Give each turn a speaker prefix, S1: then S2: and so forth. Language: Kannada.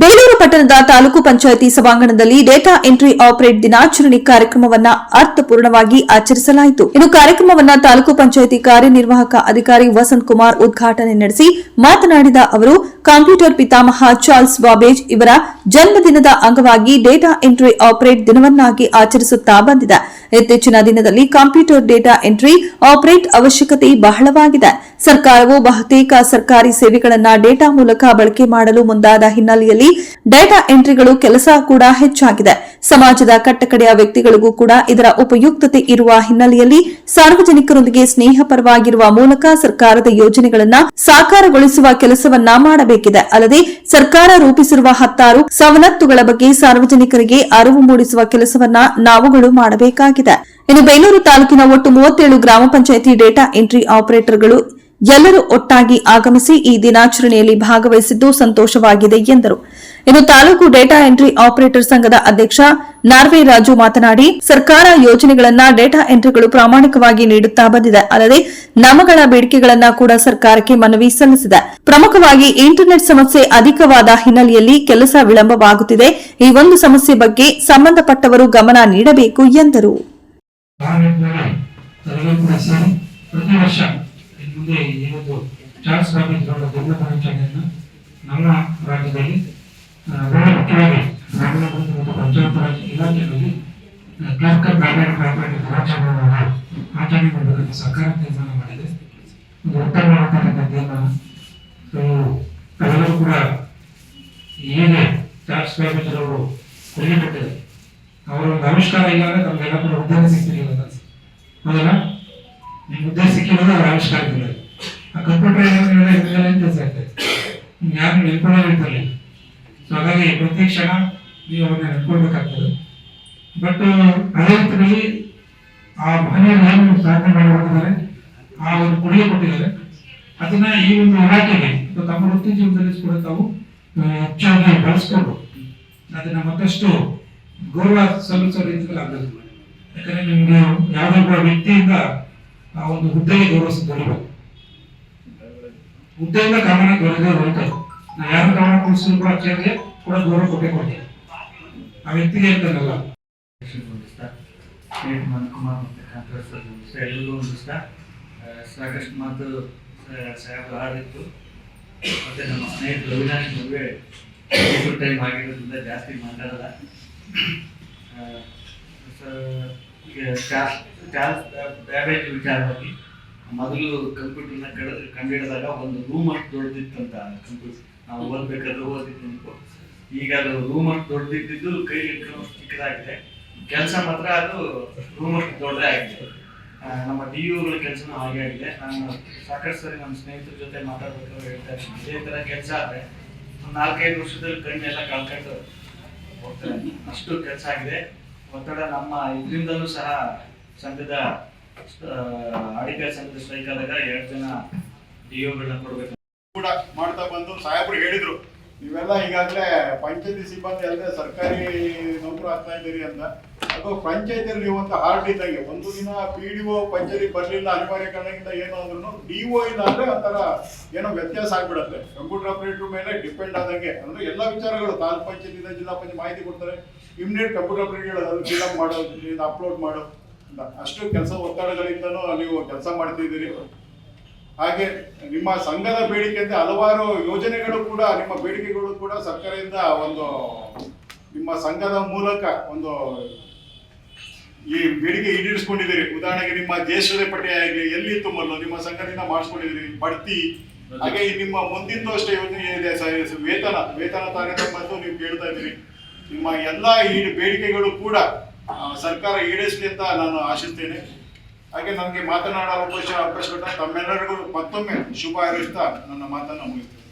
S1: ಬೇಲೂರು ಪಟ್ಟಣದ ತಾಲೂಕು ಪಂಚಾಯಿತಿ ಸಭಾಂಗಣದಲ್ಲಿ ಡೇಟಾ ಎಂಟ್ರಿ ಆಪರೇಟ್ ದಿನಾಚರಣೆ ಕಾರ್ಯಕ್ರಮವನ್ನು ಅರ್ಥಪೂರ್ಣವಾಗಿ ಆಚರಿಸಲಾಯಿತು. ಇನ್ನು ಕಾರ್ಯಕ್ರಮವನ್ನು ತಾಲೂಕು ಪಂಚಾಯಿತಿ ಕಾರ್ಯನಿರ್ವಾಹಕ ಅಧಿಕಾರಿ ವಸಂತ್ ಕುಮಾರ್ ಉದ್ಘಾಟನೆ ನಡೆಸಿ ಮಾತನಾಡಿದ ಅವರು, ಕಂಪ್ಯೂಟರ್ ಪಿತಾಮಹ ಚಾರ್ಲ್ಸ್ ಬಾಬೇಜ್ ಇವರ ಜನ್ಮದಿನದ ಅಂಗವಾಗಿ ಡೇಟಾ ಎಂಟ್ರಿ ಆಪರೇಟ್ ದಿನವನ್ನಾಗಿ ಆಚರಿಸುತ್ತಾ ಬಂದಿದೆ. ಇತ್ತೀಚಿನ ದಿನದಲ್ಲಿ ಕಂಪ್ಯೂಟರ್ ಡೇಟಾ ಎಂಟ್ರಿ ಆಪರೇಟ್ ಅವಶ್ಯಕತೆ ಬಹಳವಾಗಿದೆ. ಸರ್ಕಾರವು ಬಹುತೇಕ ಸರ್ಕಾರಿ ಸೇವೆಗಳನ್ನ ಡೇಟಾ ಮೂಲಕ ಬಳಕೆ ಮಾಡಲು ಮುಂದಾದ ಹಿನ್ನೆಲೆಯಲ್ಲಿ ಡೇಟಾ ಎಂಟ್ರಿಗಳು ಕೆಲಸ ಕೂಡ ಹೆಚ್ಚಾಗಿದೆ. ಸಮಾಜದ ಕಟ್ಟಕಡೆಯ ವ್ಯಕ್ತಿಗಳಿಗೂ ಕೂಡ ಇದರ ಉಪಯುಕ್ತತೆ ಇರುವ ಹಿನ್ನೆಲೆಯಲ್ಲಿ ಸಾರ್ವಜನಿಕರೊಂದಿಗೆ ಸ್ನೇಹಪರವಾಗಿರುವ ಮೂಲಕ ಸರ್ಕಾರದ ಯೋಜನೆಗಳನ್ನ ಸಾಕಾರಗೊಳಿಸುವ ಕೆಲಸವನ್ನ ಮಾಡಬೇಕಿದೆ. ಅಲ್ಲದೆ ಸರ್ಕಾರ ರೂಪಿಸಿರುವ ಹತ್ತಾರು ಸವಲತ್ತುಗಳ ಬಗ್ಗೆ ಸಾರ್ವಜನಿಕರಿಗೆ ಅರಿವು ಮೂಡಿಸುವ ಕೆಲಸವನ್ನ ನಾವುಗಳು ಮಾಡಬೇಕಾಗಿದೆ. ಇನ್ನು ಬೇಲೂರು ತಾಲೂಕಿನ ಒಟ್ಟು ಮೂವತ್ತೇಳು ಗ್ರಾಮ ಪಂಚಾಯಿತಿ ಡೇಟಾ ಎಂಟ್ರಿ ಆಪರೇಟರ್ಗಳು ಎಲ್ಲರೂ ಒಟ್ಟಾಗಿ ಆಗಮಿಸಿ ಈ ದಿನಾಚರಣೆಯಲ್ಲಿ ಭಾಗವಹಿಸಿದ್ದು ಸಂತೋಷವಾಗಿದೆ ಎಂದರು. ಇನ್ನು ತಾಲೂಕು ಡೇಟಾ ಎಂಟ್ರಿ ಆಪರೇಟರ್ ಸಂಘದ ಅಧ್ಯಕ್ಷ ನಾರ್ವೆ ರಾಜು ಮಾತನಾಡಿ, ಸರ್ಕಾರ ಯೋಜನೆಗಳನ್ನ ಡೇಟಾ ಎಂಟ್ರಿಗಳು ಪ್ರಾಮಾಣಿಕವಾಗಿ ನೀಡುತ್ತಾ ಬಂದಿದೆ. ಅಲ್ಲದೆ ನಮಗಳ ಬೇಡಿಕೆಗಳನ್ನ ಕೂಡ ಸರ್ಕಾರಕ್ಕೆ ಮನವಿ ಸಲ್ಲಿಸಿದೆ. ಪ್ರಮುಖವಾಗಿ ಇಂಟರ್ನೆಟ್ ಸಮಸ್ಯೆ ಅಧಿಕವಾದ ಹಿನ್ನೆಲೆಯಲ್ಲಿ ಕೆಲಸ ವಿಳಂಬವಾಗುತ್ತಿದೆ. ಈ ಒಂದು ಸಮಸ್ಯೆ ಬಗ್ಗೆ ಸಂಬಂಧಪಟ್ಟವರು ಗಮನ ನೀಡಬೇಕು ಎಂದರು.
S2: ಎಲ್ಲರೂ ಕೂಡ ಸೇರಿ ಪ್ರತಿ ವರ್ಷ ಮುಂದೆ ಏನೊಂದು ಚಾರ್ಲ್ಸ್ ಬಾಬಿಜ್ ಅವರ ಜನ್ಮ ದಿನಾಚರಣೆಯನ್ನು ನಮ್ಮ ರಾಜ್ಯದಲ್ಲಿ ಬಹಳ ಮುಖ್ಯವಾಗಿ ಗ್ರಾಮೀಣಾಭಿವೃದ್ಧಿ ಮತ್ತು ಪಂಚಾಯತ್ ರಾಜ್ ಇಲಾಖೆಯಲ್ಲಿ ಕ್ಲರ್ಕ್ ಗ್ರಾಮೀಣ ದಿನಾಚರಣೆಯನ್ನು ಆಚರಣೆ ಮಾಡಬೇಕಂತ ಸರ್ಕಾರ ತೀರ್ಮಾನ ಮಾಡಿದೆ. ಒಂದು ಉತ್ತಮವಾದಂತಹ ತೀರ್ಮಾನ. ಕೂಡ ಏನೇ ಚಾರ್ಲ್ಸ್ ಬಾಬಿಜ್ ಅವರು ಆವಿಷ್ಕಾರ ಇಲ್ಲ ಅಂದ್ರೆ ನಮ್ಗೆಲ್ಲ ಕೂಡ ಉದ್ಯೋಗ ಸಿಗ್ತಿರಲಿಲ್ಲ. ಹೌದಲ್ಲ? ನಿಮ್ಗೆ ಉದ್ಯೋಗ ಸಿಕ್ಕಿರೋದು ಅವ್ರ ಆವಿಷ್ಕಾರ ಇದ್ದಿಲ್ಲ ಆ ಕಂಪ್ಯೂಟರ್ ಏನಾದ್ರೆ ಹಿಂಗೆಲ್ಲ ಏನ್ ಕೆಲಸ ನಿಮ್ಗೆ ಯಾರು ಸೊ ಹಾಗಾಗಿ ಪ್ರತಿ ಕ್ಷಣ ನೀವು ಅವ್ರನ್ನ ನೆನ್ಕೊಳ್ಬೇಕಾಗ್ತದೆ ಬಟ್ ಅದೇ ರೀತಿಯಲ್ಲಿ ಆ ಮಹನೀಯರು ಏನು ಸಾಧನೆ ಮಾಡಿ ಹೋಗಿದ್ದಾರೆ? ಆ ಒಂದು ಕೊಡುಗೆ ಕೊಟ್ಟಿದ್ದಾರೆ. ಅದನ್ನ ಈ ಒಂದು ಅಥವಾ ತಮ್ಮ ವೃತ್ತಿ ಜೀವನದಲ್ಲಿ ಕೂಡ ತಾವು ಹೆಚ್ಚಾಗಿ ಬಳಸ್ಕೊಂಡು ಅದನ್ನ ಮತ್ತಷ್ಟು ಗೌರವ ಸಲ್ಲಿಸೋ ರೀತಿಯಲ್ಲಿ ಮಾಡಿ ಯಾಕಂದ್ರೆ ನಿಮ್ಗೆ ಯಾವುದೋ ಒಬ್ಬ ವ್ಯಕ್ತಿಯಿಂದ ಆ ಒಂದು ಹುದ್ದೆಗೆ ಗೌರವ ದೊರೆಯಬೇಕು ಹುದ್ದೆಯಿಂದ ಗಮನ ದೊರೆದೇ ಹೊರಟು ನಾ ಯಾರು ಗಮನ ಕೊಡಿಸಿದ್ರು ಕೂಡ ಚೇರ್ಗೆ ಕೂಡ ಗೌರವ ಕೊಟ್ಟೆ ಕೊಡ್ತೀವಿ ಆ ವ್ಯಕ್ತಿಗೆ
S3: ಅಂತಲ್ಲ ಎಲ್ಲರಿಗೂ ಒಂದು ಇಷ್ಟ. ಸಾಕಷ್ಟು ಮಾತು ಸಾಹೇಬ್ ಆಗಿತ್ತು ಮತ್ತೆ ನಮ್ಮ ಸ್ನೇಹಿತರು ಅವಿನಾಶ್ ಮದುವೆ ಟೈಮ್ ಆಗಿರೋದ್ರಿಂದ ಜಾಸ್ತಿ ಮಾತಾಡಲ್ಲ. ಆ, ಸ- ಈಗ ಚಾರ್ಲ್ಸ್ ಚಾರ್ಲ್ಸ್ ಬ್ಯಾಬೇಜ್ ವಿಚಾರವಾಗಿ ಮೊದಲು ಕಂಪ್ಯೂಟರ್ನ ಕಡ ಕಂಡುಹಿಡಿದಾಗ ಒಂದು ರೂಮ್ ಅಷ್ಟು ದೊಡ್ಡದಿತ್ತಂತ ಕಂಪ್ಯೂಟರ್ ನಾವು ಓದ್ಬೇಕಾದ್ರೆ ಓದಿದ್ದು ಈಗ ಅದು ರೂಮ್ ಅಷ್ಟು ದೊಡ್ಡದಿದ್ದು ಕೈ ಚಿಕ್ಕದಾಗಿದೆ. ಕೆಲಸ ಮಾತ್ರ ಅದು ರೂಮ್ ಅಷ್ಟು ದೊಡ್ಡದೇ ಆಗಿದೆ. ನಮ್ಮ ಡಿ ಯುಗಳ ಕೆಲಸನೂ ಹಾಗೆ ಆಗಿದೆ. ನಾನು ಸಾಕಷ್ಟು ಸರಿ ನಮ್ಮ ಸ್ನೇಹಿತರ ಜೊತೆ ಮಾತಾಡ್ಬೇಕಾದ್ರೆ ಹೇಳ್ತಾ ಇದ್ದೀನಿ. ಇದೇ ಥರ ಕೆಲಸ ಆದರೆ ಒಂದು ನಾಲ್ಕೈದು ವರ್ಷದಲ್ಲಿ ಕಣ್ಣೆಲ್ಲ ಕಳ್ಕೊಂಡು ಹೋಗ್ತಾರೆ. ಅಷ್ಟು ಕೆಲಸ ಆಗಿದೆ. ಒತ್ತಡ ನಮ್ಮ ಇದರಿಂದಲೂ ಸಹ ಸಂಘದ ಅಡಿಕೆ ಸಂಘದ ಸ್ಟ್ರೈಕ್ ಆದಾಗ ಎರಡು ಜನ ಡಿ ಯುಗಳನ್ನ ಕೊಡಬೇಕು.
S4: ಕೂಡ ಮಾಡ್ತಾ ಬಂದು ಸಾಹೇಬರು ಹೇಳಿದ್ರು. ನೀವೆಲ್ಲ ಈಗಾಗಲೇ ಪಂಚಾಯತಿ ಸಿಬ್ಬಂದಿ ಅಲ್ಲದೆ ಸರ್ಕಾರಿ ನೌಕರು ಆಗ್ತಾ ಇದ್ದೀರಿ ಅಂತ. ಅದು ಪಂಚಾಯತಿಯಲ್ಲಿ ನೀವು ಒಂದು ಹಾರ್ಡ್ ಇದ್ದಂಗೆ. ಒಂದು ದಿನ ಪಿ ಡಿ ಒ ಪಂಚಾಯತಿ ಬರಲಿಲ್ಲ, ಅನಿವಾರ್ಯ ಕಾರಣದಿಂದ ಏನೋ ಅಂದ್ರೂ ಡಿ ಒ ಇಲ್ಲ ಅಂದ್ರೆ ಒಂಥರ ಏನೋ ವ್ಯತ್ಯಾಸ ಆಗ್ಬಿಡುತ್ತೆ. ಕಂಪ್ಯೂಟರ್ ಆಪರೇಟರ್ ಮೇಲೆ ಡಿಪೆಂಡ್ ಆದಂಗೆ. ಅಂದ್ರೆ ಎಲ್ಲ ವಿಚಾರಗಳು ತಾಲೂಕ್ ಪಂಚಾಯತಿಯಿಂದ ಜಿಲ್ಲಾ ಪಂಚಾಯತ್ ಮಾಹಿತಿ ಕೊಡ್ತಾರೆ. ಇಮ್ಮಿಡಿಯೇಟ್ ಕಂಪ್ಯೂಟರ್ ಆಪರೇಟರ್ ಫಿಲಪ್ ಮಾಡೋ, ಇದು ಅಪ್ಲೋಡ್ ಮಾಡು ಅಂತ. ಅಷ್ಟು ಕೆಲಸ ಒತ್ತಡಗಳಿಂದನೂ ನೀವು ಕೆಲಸ ಮಾಡ್ತಿದ್ದೀರಿ. ಹಾಗೆ ನಿಮ್ಮ ಸಂಘದ ಬೇಡಿಕೆ ಅಂತ ಹಲವಾರು ಯೋಜನೆಗಳು ಕೂಡ, ನಿಮ್ಮ ಬೇಡಿಕೆಗಳು ಕೂಡ ಸರ್ಕಾರದಿಂದ ಒಂದು, ನಿಮ್ಮ ಸಂಘದ ಮೂಲಕ ಒಂದು ಈ ಬೇಡಿಕೆ ಈಡೇರಿಸ್ಕೊಂಡಿದ್ದೀರಿ. ಉದಾಹರಣೆಗೆ ನಿಮ್ಮ ದೇಶದ ಪಟ್ಟಿ ಆಗಲಿ ಎಲ್ಲಿ ತುಂಬಲು ನಿಮ್ಮ ಸಂಘದಿಂದ ಮಾಡಿಸ್ಕೊಂಡಿದ್ದೀರಿ? ಬಡ್ತಿ. ಹಾಗೆ ನಿಮ್ಮ ಮುಂದಿನ ಅಷ್ಟೇ ಯೋಜನೆ ಇದೆ ವೇತನ ವೇತನ ವೇತನ ಮತ್ತು ನೀವು ಕೇಳ್ತಾ ಇದ್ದೀರಿ. ನಿಮ್ಮ ಎಲ್ಲ ಈ ಬೇಡಿಕೆಗಳು ಕೂಡ ಸರ್ಕಾರ ಈಡೇರಿಸಲಿ ಅಂತ ನಾನು ಆಶಿಸ್ತೇನೆ. ಹಾಗೆ ನನಗೆ ಮಾತನಾಡೋ ಅವಕಾಶ ಅವಕಾಶ ಕೊಟ್ಟ ತಮ್ಮೆಲ್ಲರಿಗೂ ಮತ್ತೊಮ್ಮೆ ಶುಭ ಹಾರೈಸ್ತಾ ನನ್ನ ಮಾತನ್ನು ಮುಗಿಸ್ತೇನೆ.